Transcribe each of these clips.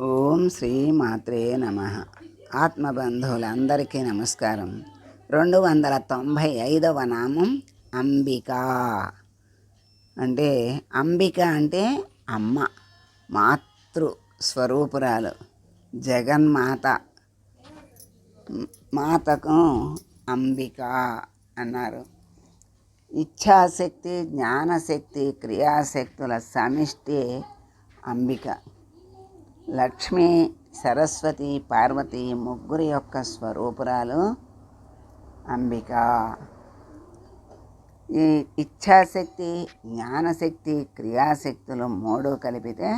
ఓం శ్రీ మాత్రే నమ. ఆత్మబంధువులందరికీ నమస్కారం. రెండు వందల తొంభై ఐదవ నామం అంబిక. అంటే అంబిక అంటే అమ్మ మాతృ స్వరూపురాలు జగన్మాత మాతకు అంబిక అన్నారు. ఇచ్ఛాశక్తి జ్ఞానశక్తి క్రియాశక్తుల సమిష్టి అంబిక. లక్ష్మి సరస్వతి పార్వతి ముగ్గురి యొక్క స్వరూపురాలు అంబిక. ఈ ఇచ్ఛాశక్తి జ్ఞానశక్తి క్రియాశక్తులు మూడు కలిపితే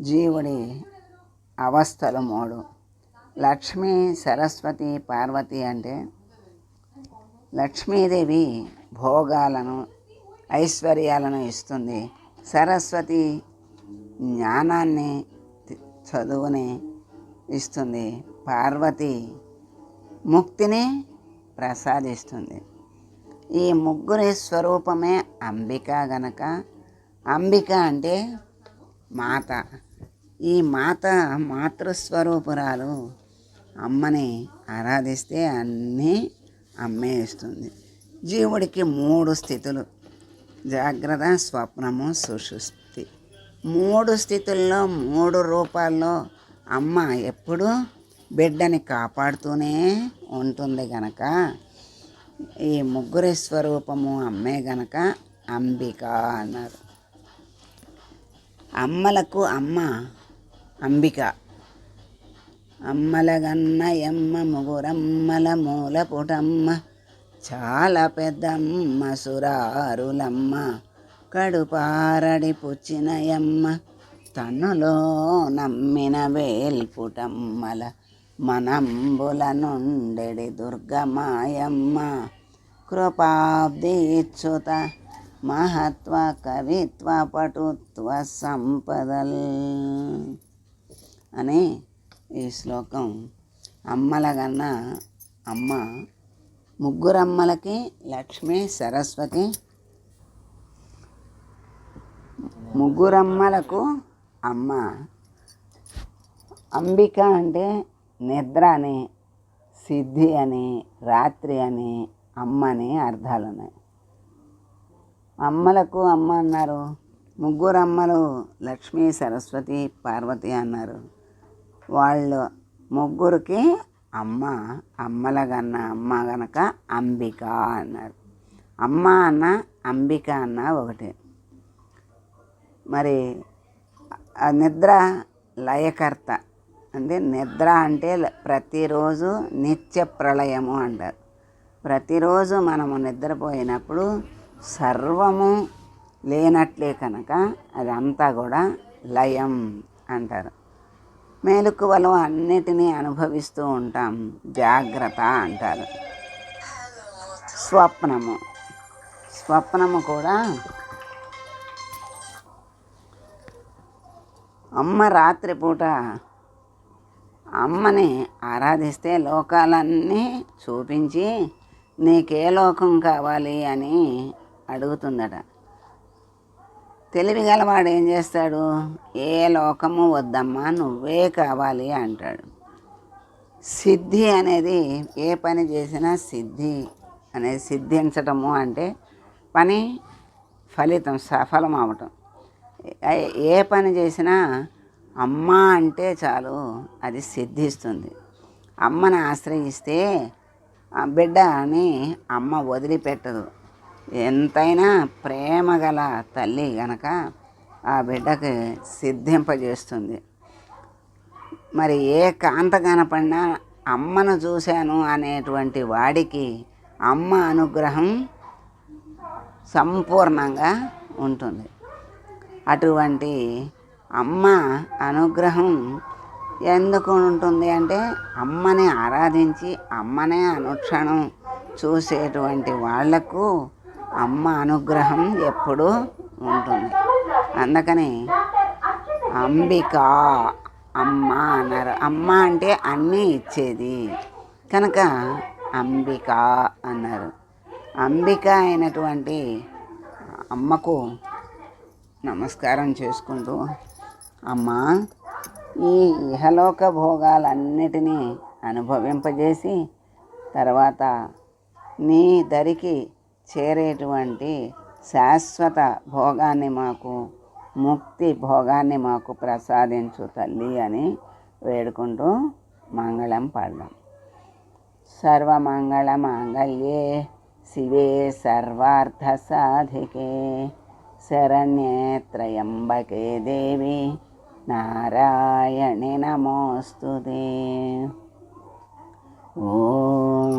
జీవుడి అవస్థలు మూడు. లక్ష్మి సరస్వతి పార్వతి అంటే లక్ష్మీదేవి భోగాలను ఐశ్వర్యాలను ఇస్తుంది. సరస్వతి జ్ఞానాన్ని చదువుని ఇస్తుంది. పార్వతి ముక్తిని ప్రసాదిస్తుంది. ఈ ముగ్గురి స్వరూపమే అంబిక గనక. అంబిక అంటే మాత. ఈ మాత మాతృస్వరూపురాలు అమ్మని ఆరాధిస్తే అన్నీ అమ్మే ఇస్తుంది. జీవుడికి మూడు స్థితులు. జాగ్రత్త స్వప్నము సుషుప్తి. మూడు స్థితుల్లో మూడు రూపాల్లో అమ్మ ఎప్పుడు బిడ్డని కాపాడుతూనే ఉంటుంది గనక. ఈ ముగ్గురి స్వరూపము అమ్మే గనక అంబిక అన్నారు. అమ్మలకు అమ్మ అంబిక. అమ్మలగన్న ఎమ్మ ముగురమ్మల మూల పుటమ్మ చాలా పెద్దమ్మ సురారులమ్మ. కడుపారడి పుచ్చినయమ్మ. తనులో నమ్మిన వేల్పుటమ్మల మనంబుల నుండెడి దుర్గమాయమ్మ. కృపాబ్దీచ్యుత మహత్వ కవిత్వ పటుత్వ సంపదల్ అని ఈ శ్లోకం అమ్మల కన్నా అమ్మ ముగ్గురమ్మలకి లక్ష్మి సరస్వతి ముగ్గురమ్మలకు అమ్మ. అంబిక అంటే నిద్ర అని సిద్ధి అని రాత్రి అని అమ్మ అని అర్థాలు ఉన్నాయి అమ్మలకు అమ్మ అన్నారు. ముగ్గురు అమ్మలు లక్ష్మీ సరస్వతి పార్వతి అన్నారు. వాళ్ళు ముగ్గురికి అమ్మ అమ్మలగన్న అమ్మ గనక అంబిక అన్నారు. అమ్మ అన్న అంబిక అన్న ఒకటే. మరి ఆ నిద్ర లయకర్త. అంటే నిద్ర అంటే ప్రతిరోజు నిత్య ప్రళయము అంటారు. ప్రతిరోజు మనము నిద్రపోయినప్పుడు సర్వము లేనట్లే కనుక అదంతా కూడా లయం అంటారు. మేలుకువలు అన్నిటినీ అనుభవిస్తూ ఉంటాం. జాగ్రత్త అంటారు. స్వప్నము. స్వప్నము కూడా అమ్మ రాత్రిపూట అమ్మని ఆరాధిస్తే లోకాలన్నీ చూపించి నీకే లోకం కావాలి అని అడుగుతుందట. తెలివి గలవాడు ఏం చేస్తాడు? ఏ లోకము వద్దమ్మా నువ్వే కావాలి అంటాడు. సిద్ధి అనేది ఏ పని చేసినా సిద్ధి అనేది సిద్ధించటము అంటే పని ఫలితం సఫలం అవటం ఏ- పని చేసినా అమ్మ అంటే చాలు అది సిద్ధిస్తుంది. అమ్మని ఆశ్రయిస్తే ఆ బిడ్డని అమ్మ వదిలిపెట్టదు. ఎంతైనా ప్రేమ గల తల్లి గనక ఆ బిడ్డకి సిద్ధింపజేస్తుంది. మరి ఏ కాంత కనపడినా అమ్మను చూశాను అనేటువంటి వాడికి అమ్మ అనుగ్రహం సంపూర్ణంగా ఉంటుంది. అటువంటి అమ్మ అనుగ్రహం ఎందుకు ఉంటుంది అంటే అమ్మని ఆరాధించి అమ్మనే అనుక్షణం చూసేటువంటి వాళ్ళకు అమ్మ అనుగ్రహం ఎప్పుడూ ఉంటుంది. అందుకని అంబిక అమ్మ అన్నారు. అమ్మ అంటే అన్నీ ఇచ్చేది. కనుక అంబిక అన్నారు. అంబిక అయినటువంటి అమ్మకు నమస్కారం చేసుకుంటూ అమ్మా ఈ ఇహలోక భోగాలన్నిటినీ అనుభవింపజేసి తర్వాత నీ దరికి చేరేటువంటి శాశ్వత భోగాన్ని మాకు ముక్తి భోగాన్ని మాకు ప్రసాదించు తల్లి అని వేడుకుంటూ మంగళం పాడదాం. సర్వమంగళ మాంగళ్యే శివే సర్వార్థ సాధికే శరణ్యేత్రయంబకే దేవి నారాయణి నమోస్తుదే ఓం